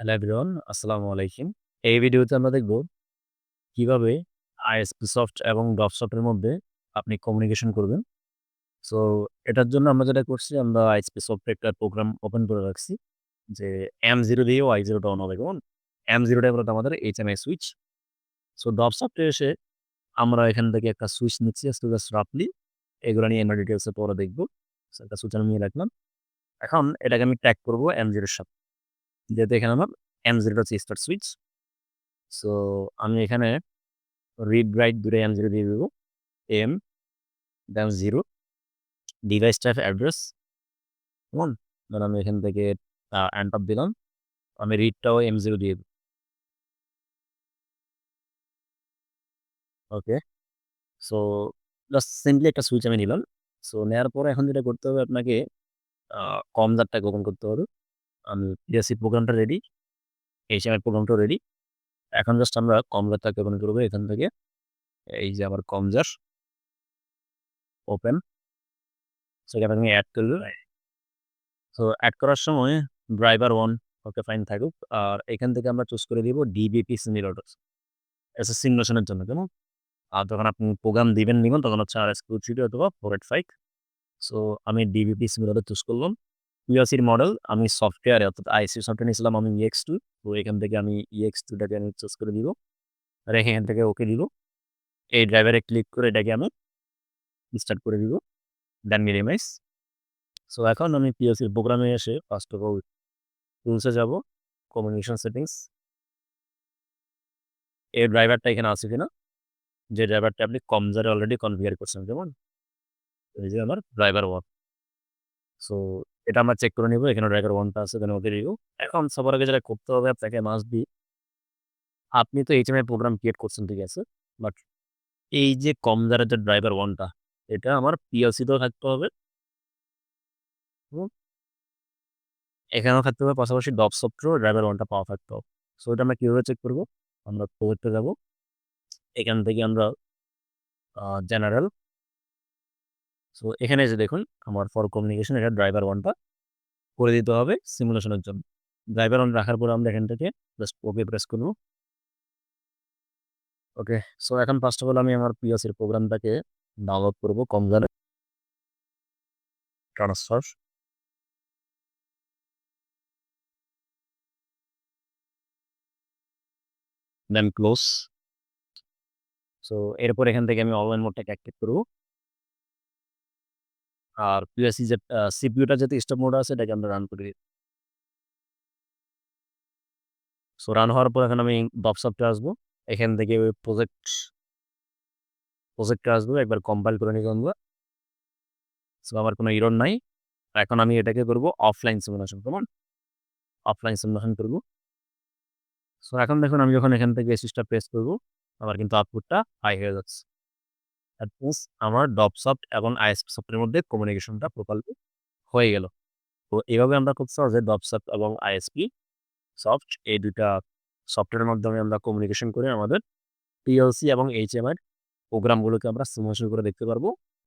Hello everyone, আসসালামু আলাইকুম। এই ভিডিওতে আমরা দেখব কীভাবে আইএসপি সফট এবং ডব সফটের মধ্যে আপনি কমিউনিকেশন করবেন। সো এটার জন্য আমরা যেটা করছি আমরা আইএসপি সফটে একটা প্রোগ্রাম ওপেন করে রাখছি। যে M0 দিয়েও I0 টা অন হবে কেমন? M0 টা মূলত আমাদের HMI সুইচ। সো ডব সফটে এসে আমরা এখান থেকে একটা সুইচ নিচ্ছি জাস্ট রাফলি। এগুলা নিয়ে আমরা ডিটেইলস এ পরে দেখব একটা সুইচ আমি রাখলাম। এখন এটাকে আমি ট্যাগ করব এম জিরোর সাথে। যেহেতু এখানে আমার M0 টা হচ্ছে স্টার্ট সুইচ। সো আমি এখানে রিড রাইট দুটাই M0 দিয়ে দেবো M then zero device type address কেমন? দেন আমি এখান থেকে, আ এন্টার দিলাম। আমি রিডটাও M0 দিয়ে দেবো ওকে। সো জাস্ট সিম্পলি একটা সুইচ আমি নিলাম। সো নেওয়ার পরে এখন যেটা করতে হবে আপনাকে কম কমজারটাকে ওপেন করতে হবে। PLC প্রোগ্রামটা রেডি। HMI প্রোগ্রামটাও রেডি। এখন জাস্ট আমরা কমজারটাকে ওপেন করব এখান থেকে। এই যে আমার কমজার। ওপেন। সো এখানে আমি এড করব। সো এড করার সময় ড্রাইভার ওয়ান ওকে ফাইন থাকুক। আর এখান থেকে আমরা চুজ করে দিব DBP সিমুলেটর। এটা সিমুলেশন এর জন্য, কেমন? আর যখন আপনি প্রোগ্রাম দিবেন, নিবেন, তখন হচ্ছে আর এস RS-232 অথবা 485 সো আমি DBP সিমুলেটর চুজ করলাম। PLC মডেল আমি সফটওয়্যারে অর্থাৎ IC সফটওয়্যার নিয়েছিলাম আমি ইএক্স টু তো এখান থেকে আমি EX2 টুটাকে আমি চুজ করে দিব। রেখে এখান থেকে ওকে দিব। এই ড্রাইভারে ক্লিক করে এটাকে আমি স্টার্ট করে দিব। দেন মিনিমাইজ। সো এখন আমি এর প্রোগ্রামে এসে ফার্স্ট অফ অল টুলস যাব। Communication settings. এই ড্রাইভারটা এখানে আছে কিনা? যে ড্রাইভারটা আপনি কমজারে অলরেডি কনফিগার করছেন যেমন এই যে আমার ড্রাইভার 1 সো এটা আমরা চেক করে নিব। এখানে ড্রাইভার 1 টা আছে দেন ওকে দিব। এখন সবার আগে যেটা করতে হবে, আপনাকে মাস্ট বি আপনি তো HMI প্রোগ্রাম ক্রিয়েট করছেন, ঠিক আছে। বাট এই যে কমজারের যে ড্রাইভার ওয়ানটা এটা আমার PLC তেও থাকতে হবে। এখানেও থাকতে হবে, পাশাপাশি ডব সফটেরও ড্রাইভার 1 টা পাওয়া থাকতে হবে। সো এটা আমরা কীভাবে চেক করব আমরা প্রজেক্টে যাব। এখান থেকে আমরা জেনারেল সো এখানে যে দেখুন আমার ফর কমিউনিকেশন এটা ড্রাইভার ওয়ানটা করে দিতে হবে সিমুলেশনের জন্য। ড্রাইভার ওয়ান রাখার পরে আমরা এখান থেকে জাস্ট ওকে প্রেস করব। ওকে। সো এখন ফার্স্ট অফ অল আমি আমার এর প্রোগ্রামটাকে ডাউনলোড করব কমজারে। ট্রান্সফার। Then close. সো এরপর এখান থেকে আমি অনলাইন মোডটাকে অ্যাক্টিভ করব। আর PLC যে, আ CPU টা যেহেতু স্টপ মোড আছে এটাকে আমরা রান করে। সো রান হওয়ার পর এখন আমি ডব সফটে আসব। এখান থেকে ওই প্রজেক্ট প্রজেক্টে আসব, একবার কম্পাইল করে নিব আমরা। সো আমার কোনো এরর নাই। এখন আমি এটাকে করব অফলাইন সিমুলেশন কেমন? অফলাইন সিমুলেশন করব। সো এখন দেখুন, আমি যখন এখান থেকে সুইচটা প্রেস করব, আমার কিন্তু আউটপুটটা হাই হয়ে যাচ্ছে। মিনস আমার ডপসফট এবং আইএসপি সফটের মধ্যে কমিউনিকেশনটা প্রপারলি হয়ে গেল। তো এইভাবে আমরা খুব সহজে ডব সফট এবং আইএসপি সফট এই ২ টা সফটওয়্যারের মাধ্যমে আমরা কমিউনিকেশন করে আমাদের পিএলসি এবং এইচএমআর প্রোগ্রামগুলোকে আমরা সিমুলেশন করে দেখতে পারব।